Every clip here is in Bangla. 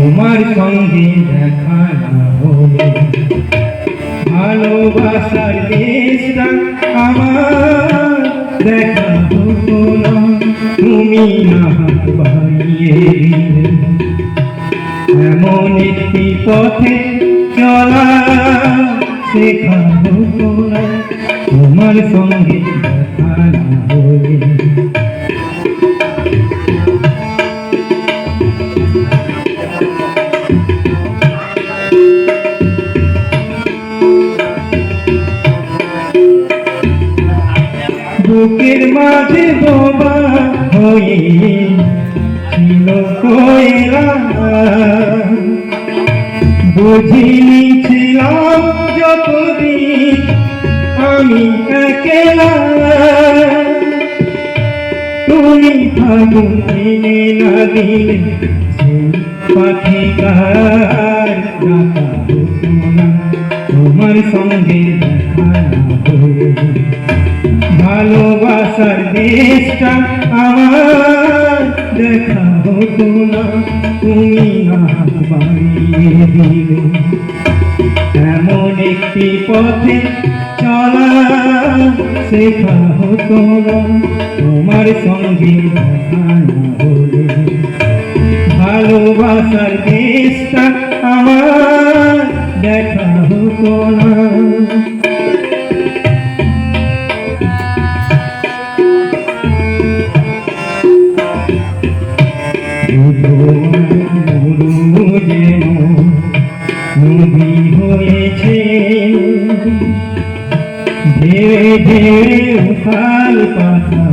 সঙ্গে দেখা না হলে ভালোবাসার দেশটা আমার দেখা হতো না। তুমি না বাড়িয়ে এমন একটি পথে চলা শেখা হতো না। তোমার সঙ্গে দেখা বুকের মাঝে বোবা হয়ে ছিল কোয়েলা বুঝিনি ছিলাম যতদিন আমি একেলা। তুমি এনে না দিলে হতো না তোমার সঙ্গে না ভালোবাসার দেশটা আমার দেখা হতো না। তুমি দিলে। এমন একটি পথে চলা শেখা হতো না। তোমার সঙ্গে ভালোবাসার দেশটা আমার দেখা ধীরে ধীরে উথাল পাতা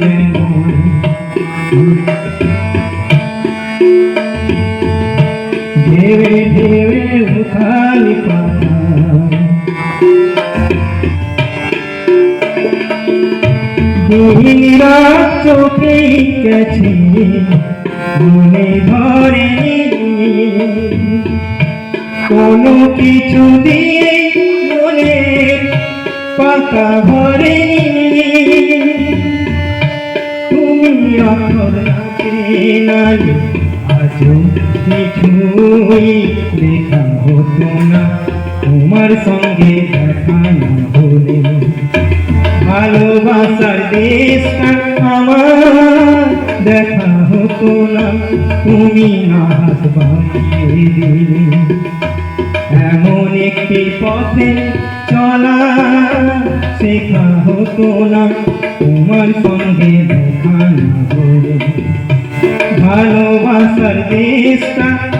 যেন চোখে গেছে মনে ধরে কোনো কিছু দিয়ে মনে পাতা ভরে। তুমি আজও কিছুই তোমার সঙ্গে ভালোবাসার দেশটা আমার দেখা হতো না তুমি এমন একটি পথে চলা শেখা হতো না তোমার সঙ্গে দেখা না ভালোবাসার দেশটা আমার